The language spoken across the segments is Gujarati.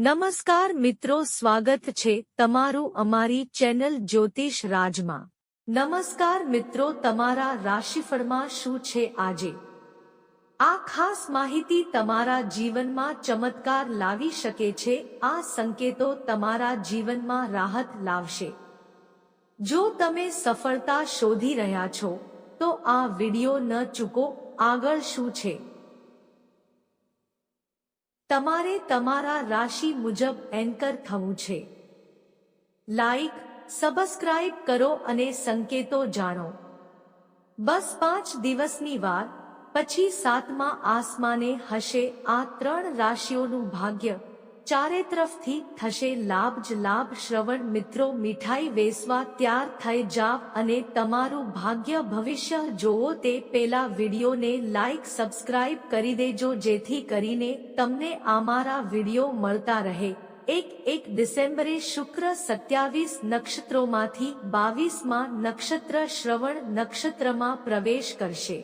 નમસ્કાર મિત્રો, સ્વાગત છે તમારું અમારી ચેનલ જ્યોતિષ રાજમાં. નમસ્કાર મિત્રો, તમારા રાશિફળમાં શું છે આજે? આ ખાસ માહિતી તમારા જીવનમાં ચમત્કાર લાવી શકે છે, આ સંકેતો તમારા જીવનમાં રાહત લાવશે. જો તમે સફળતા શોધી રહ્યા છો, તો આ વિડિયો ન ચૂકો, આગળ શું છે? તમારે તમારા રાશિ મુજબ એન્કર થવું છે. લાઈક સબસ્ક્રાઇબ કરો અને સંકેતો જાણો. બસ પાંચ દિવસની વાર, પછી સાતમા આસમાને હશે આ ત્રણ રાશિઓનું ભાગ્ય. ચારે તરફથી થશે લાભ જ લાભ શ્રવણ મિત્રો, મીઠાઈ વેસવા ત્યાર થઈ જાવ અને તમારું ભાગ્ય ભવિષ્ય જોવો તે પેલા વિડીયોને લાઈક સબસ્ક્રાઇબ કરી દેજો જેથી કરીને તમને અમારા વીડિયો મળતા રહે. એક એક ડિસેમ્બરે શુક્ર સત્યાવીસ નક્ષત્રોમાંથી બાવીસમાં નક્ષત્ર શ્રવણ નક્ષત્રમાં પ્રવેશ કરશે.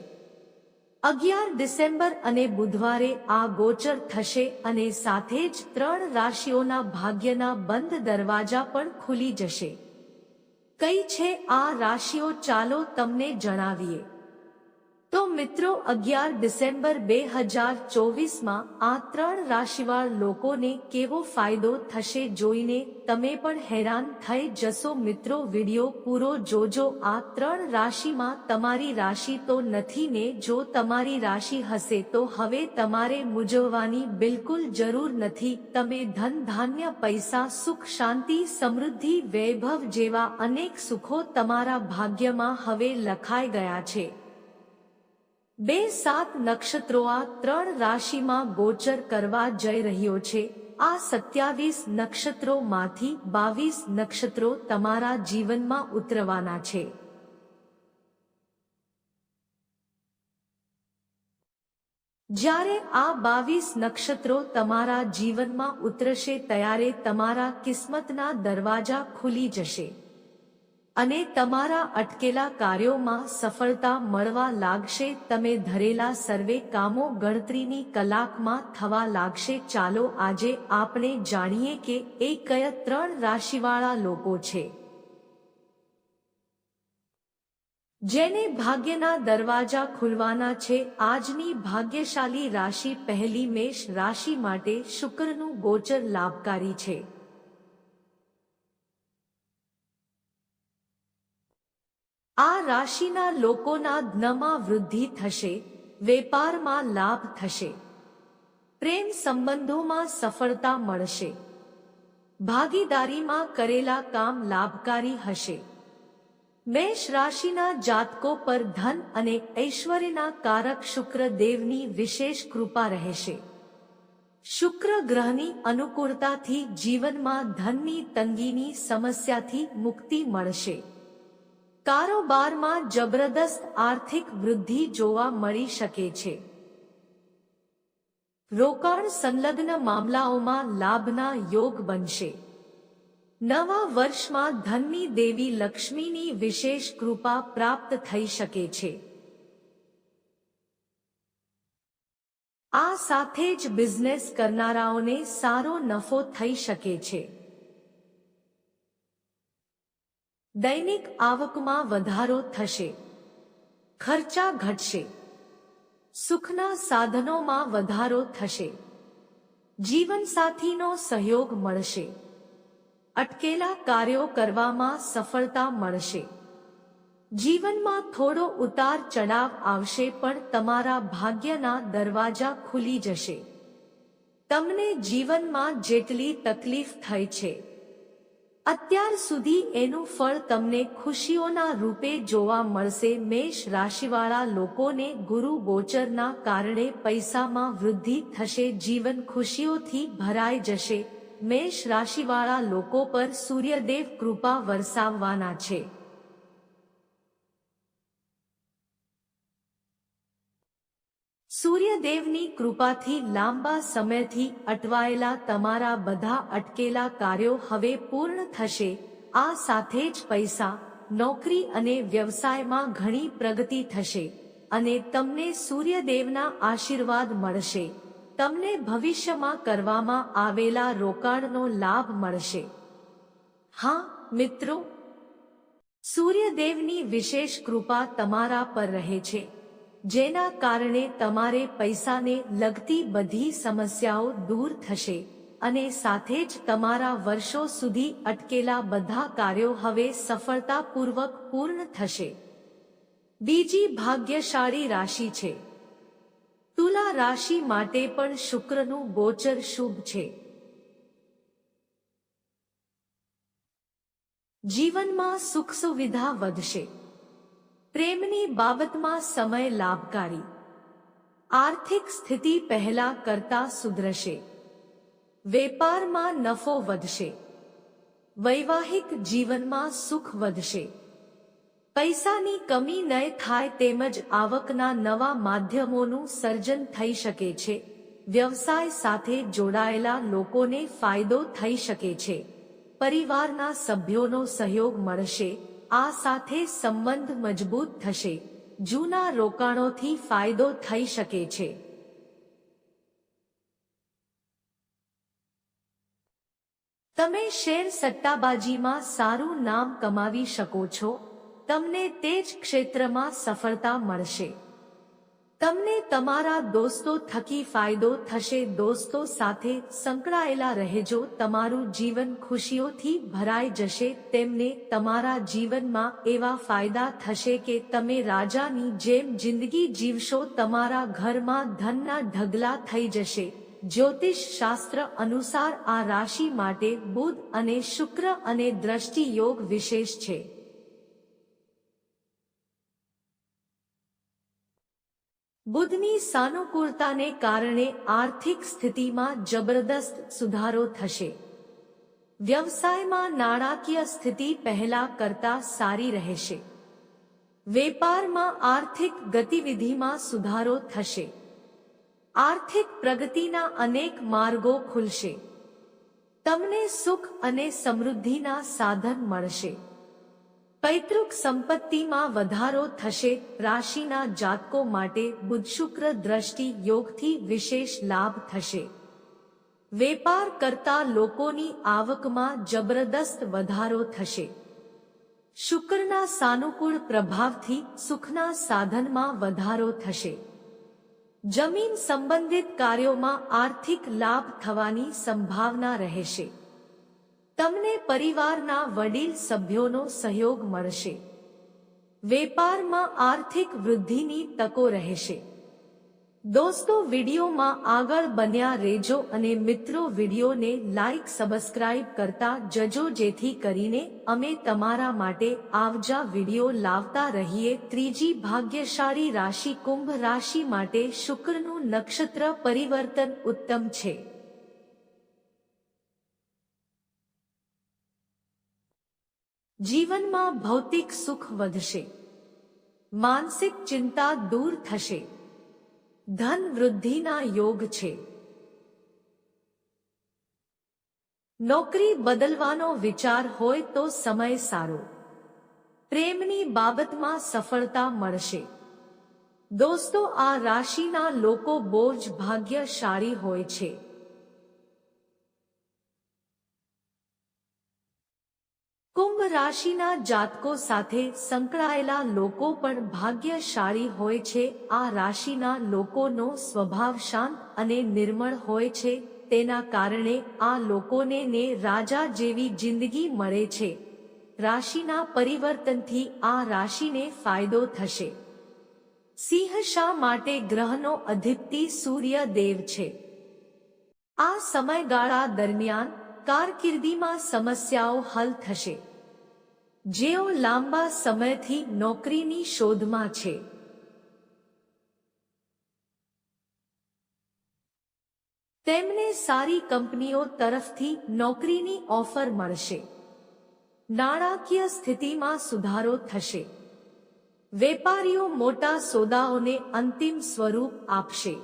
અગિયાર ડિસેમ્બર અને બુધવારે આ ગોચર થશે અને સાથે જ ત્રણ રાશિઓના ભાગ્યના બંધ દરવાજા પણ ખુલી જશે. કઈ છે આ રાશિઓ ચાલો તમને જણાવીએ. તો મિત્રો, અગિયાર ડિસેમ્બર બે હજાર ચોવીસમાં આ ત્રણ રાશિવાળ લોકોને કેવો ફાયદો થશે જોઈને તમે પણ હેરાન થઈ જશો. મિત્રો, વિડિયો પૂરો જોજો. આ ત્રણ રાશિમાં તમારી રાશિ તો નથી ને, જો તમારી રાશિ હશે તો હવે તમારે મૂજવવાની બિલકુલ જરૂર નથી. તમે ધન, ધાન્ય, પૈસા, સુખ, શાંતિ, સમૃદ્ધિ, વૈભવ જેવા અનેક સુખો તમારા ભાગ્યમાં હવે લખાઈ ગયા છે. બે સાત નક્ષત્રો આ ત્રણ રાશિમાં ગોચર કરવા જઈ રહ્યો છે. આ સત્યાવીસ નક્ષત્રોમાંથી બાવીસ નક્ષત્રો તમારા જીવનમાં ઉતરવાના છે. જ્યારે આ બાવીસ નક્ષત્રો તમારા જીવનમાં ઉતરશે, ત્યારે તમારા કિસ્મતના દરવાજા ખુલી જશે. અને તમારા અટકેલા કાર્યોમાં સફળતા મળવા લાગશે, તમે ધરેલા સર્વે કામો ગણતરીની કલાકમાં થવા લાગશે. ચાલો આજે આપણે જાણીએ કે એ કયા ત્રણ રાશિવાળા લોકો છે. જેને ભાગ્યના દરવાજા ખુલવાના છે, આજની ભાગ્યશાળી રાશિ પહેલી મેષ રાશિ માટે શુક્રનું ગોચર લાભકારી છે. આ રાશિના લોકોના જ્ઞમાં વૃદ્ધિ થશે, વેપારમાં લાભ થશે. પ્રેમ સંબંધોમાં સફળતા મળશે. ભાગીદારીમાં કરેલા કામ લાભકારી હશે. મેષ રાશિના જાતકો પર ધન અને ઐશ્વર્યના કારક શુક્ર દેવની વિશેષ કૃપા રહેશે. શુક્ર ગ્રહની અનુકૂળતાથી જીવનમાં ધનની તંગીની સમસ્યાથી મુક્તિ મળશે. કારોબારમાં જબરદસ્ત આર્થિક વૃદ્ધિ જોવા મળી શકે છે. રોકાણ સંલગ્ન મામલાઓમાં લાભના યોગ બનશે. નવા વર્ષમાં ધનની દેવી લક્ષ્મીની વિશેષ કૃપા પ્રાપ્ત થઈ શકે છે. આ સાથે જ બિઝનેસ કરનારાઓને સારો નફો થઈ શકે છે. દૈનિક આવકમાં વધારો થશે. ખર્ચા ઘટશે. સુખના સાધનોમાં વધારો થશે. જીવનસાથીનો સહયોગ મળશે. અટકેલા કાર્યો કરવામાં સફળતા મળશે. જીવનમાં થોડો ઉતાર ચડાવ આવશે પણ તમારા ભાગ્યના દરવાજા ખુલી જશે. તમને જીવનમાં જેટલી તકલીફ થઈ છે અત્યાર સુધી એનું ફળ તમને ખુશીઓના રૂપે જોવા મળશે. મેષ રાશિવાળા લોકોને ગુરુ ગોચરના કારણે પૈસામાં વૃદ્ધિ થશે, જીવન ખુશીઓથી ભરાઈ જશે. મેષ રાશિવાળા લોકો પર સૂર્યદેવ કૃપા વરસાવવાના છે. સૂર્યદેવની કૃપાથી લાંબા સમયથી અટવાયેલા તમારા બધા અટકેલા કાર્યો હવે પૂર્ણ થશે. આ સાથે જ પૈસા, નોકરી અને વ્યવસાયમાં ઘણી પ્રગતિ થશે અને તમને સૂર્યદેવના આશીર્વાદ મળશે. તમને ભવિષ્યમાં કરવામાં આવેલા રોકાણનો લાભ મળશે. હા, મિત્રો? સૂર્યદેવની વિશેષ કૃપા તમારા પર રહે છે. જેના કારણે તમારે પૈસાને લગતી બધી સમસ્યાઓ દૂર થશે અને સાથે જ તમારા વર્ષો સુધી અટકેલા બધા કાર્યો હવે સફળતાપૂર્વક પૂર્ણ થશે. બીજી ભાગ્યશાળી રાશિ છે. તુલા રાશિ માટે પણ શુક્રનું ગોચર શુભ છે. જીવનમાં સુખ સુવિધા વધશે. પ્રેમની બાબતમાં સમય લાભકારી. આર્થિક સ્થિતિ પહેલા કરતા સુધરશે. વેપારમાં નફો વધશે. વૈવાહિક જીવનમાં સુખ વધશે. પૈસાની કમી ન થાય તેમજ આવકના નવા માધ્યમોનું સર્જન થઈ શકે છે. વ્યવસાય સાથે જોડાયેલા લોકોને ફાયદો થઈ શકે છે. પરિવારના સભ્યોનો સહયોગ મળશે. આ સાથે સંબંધ મજબૂત થશે. જૂના રોકાણોથી ફાયદો થઈ શકે છે. તમે શેર સટ્ટાબાજીમાં સારું નામ કમાવી શકો છો. તમને તે જ ક્ષેત્રમાં સફળતા મળશે. તમને તમારા દોસ્તો થકી ફાયદો થશે. દોસ્તો સાથે સંકળાયેલા રહેજો. તમારું જીવન ખુશીઓથી ભરાઈ જશે. તેમને તમારા જીવનમાં એવા ફાયદા થશે કે તમે રાજાની જેમ જિંદગી જીવશો. તમારા ઘરમાં ધનના ઢગલા થઈ જશે. જ્યોતિષ શાસ્ત્ર અનુસાર આ રાશિ માટે બુધ અને શુક્ર અને દ્રષ્ટિ યોગ વિશેષ છે. બુધની સાનુકૂળતાને કારણે આર્થિક સ્થિતિમાં જબરદસ્ત સુધારો થશે. વ્યવસાયમાં નાણાકીય સ્થિતિ પહેલા કરતા સારી રહેશે. વેપારમાં આર્થિક ગતિવિધિમાં સુધારો થશે. આર્થિક પ્રગતિના અનેક માર્ગો ખુલશે. તમને સુખ અને સમૃદ્ધિના સાધન મળશે. પૈતૃક સંપત્તિમાં વધારો થશે. રાશિના જાતકો માટે બુધ શુક્ર દ્રષ્ટિ યોગથી વિશેષ લાભ થશે. વેપાર કરતા લોકોની આવકમાં જબરદસ્ત વધારો થશે. શુક્રના સાનુકૂળ પ્રભાવથી સુખના સાધનમાં વધારો થશે. જમીન સંબંધિત કાર્યોમાં આર્થિક લાભ થવાની સંભાવના રહેશે. તમને પરિવારના વડીલ સભ્યોનો સહયોગ મળશે. વેપારમાં આર્થિક વૃદ્ધિની તકો રહેશે. દોસ્તો વિડીયોમાં આગળ બન્યા રેજો અને મિત્રો વિડીયોને લાઈક, સબસ્ક્રાઇબ કરતા જજો, જેથી કરીને અમે તમારા માટે આવજા વીડિયો લાવતા રહીએ. ત્રીજી ભાગ્યશાળી રાશિ, કુંભ રાશિ માટે શુક્રનું નક્ષત્ર પરિવર્તન ઉત્તમ છે. જીવનમાં ભૌતિક સુખ વધશે. માનસિક ચિંતા દૂર થશે. ધન વૃદ્ધિના યોગ છે. નોકરી બદલવાનો વિચાર હોય તો સમય સારો. પ્રેમની બાબતમાં સફળતા મળશે. દોસ્તો, આ રાશિના લોકો બોજ ભાગ્યશાળી હોય છે. રાશિના જાતકો સાથે સંકળાયેલા લોકો પણ ભાગ્યશાળી હોય છે. આ રાશિના લોકોનો સ્વભાવ શાંત અને નિર્મળ હોય છે. તેના કારણે આ લોકોને ને રાજા જેવી જિંદગી મળે છે. રાશિના પરિવર્તનથી આ રાશિને ફાયદો થશે. સિંહ શા માટે ગ્રહનો અધિપતિ સૂર્યદેવ છે? આ સમયગાળા દરમિયાન કારકિર્દીમાં સમસ્યાઓ હલ થશે. જેઓ લાંબા સમયથી નોકરીની શોધમાં છે. તેમને સારી કંપનીઓ તરફથી નોકરીની ઓફર મળશે. નાણાકીય સ્થિતિમાં સુધારો થશે. વેપારીઓ મોટા સોદાઓને અંતિમ સ્વરૂપ આપશે.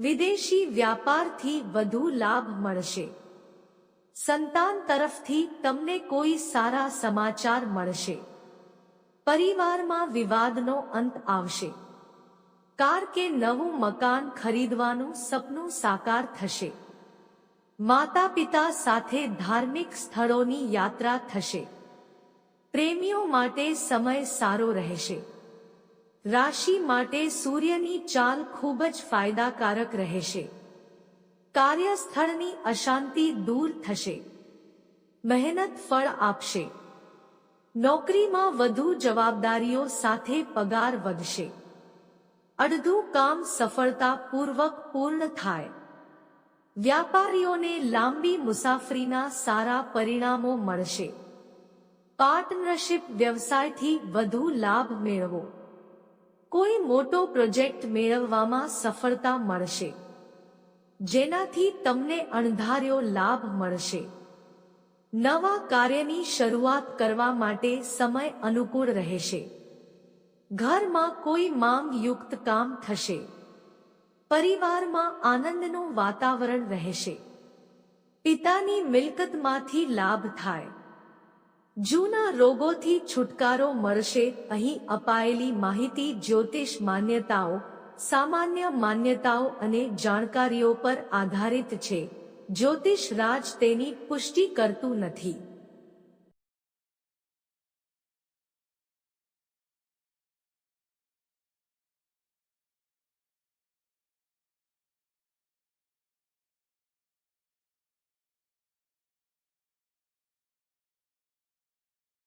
વિદેશી વ્યાપારથી વધુ લાભ મળશે. સંતાન તરફથી તમને કોઈ સારા સમાચાર મળશે. પરિવારમાં વિવાદનો અંત આવશે. કાર કે નવું મકાન ખરીદવાનું સપનું સાકાર થશે. માતા પિતા સાથે ધાર્મિક સ્થળોની યાત્રા થશે. પ્રેમીઓ માટે સમય સારો રહેશે. રાશિ માટે સૂર્યની ચાલ ખૂબ જ ફાયદાકારક રહેશે. કાર્યસ્થળની અશાંતિ દૂર થશે. મહેનત ફળ આપશે. નોકરીમાં વધુ જવાબદારીઓ સાથે પગાર વધશે. અડધું કામ સફળતાપૂર્વક પૂર્ણ થાય. વ્યાપારીઓને લાંબી મુસાફરીના સારા પરિણામો મળશે. પાર્ટનરશિપ વ્યવસાયથી વધુ લાભ મેળવો. કોઈ મોટો પ્રોજેક્ટ મેળવવામાં સફળતા મળશે. જેનાથી તમને અણધાર્યો લાભ મળશે. નવા કાર્યની શરૂઆત કરવા માટે સમય અનુકૂળ રહેશે. ઘરમાં કોઈ માંગ યુક્ત કામ થશે. પરિવારમાં આનંદનું વાતાવરણ રહેશે. પિતાની મિલકતમાંથી લાભ થાય. જૂના રોગોથી છુટકારો મળશે અહીં અપાયેલી માહિતી જ્યોતિષ માન્યતાઓ સામાન્ય માન્યતાઓ અને જાણકારીઓ પર આધારિત છે. જ્યોતિષ રાજ તેની પુષ્ટિ કરતું નથી.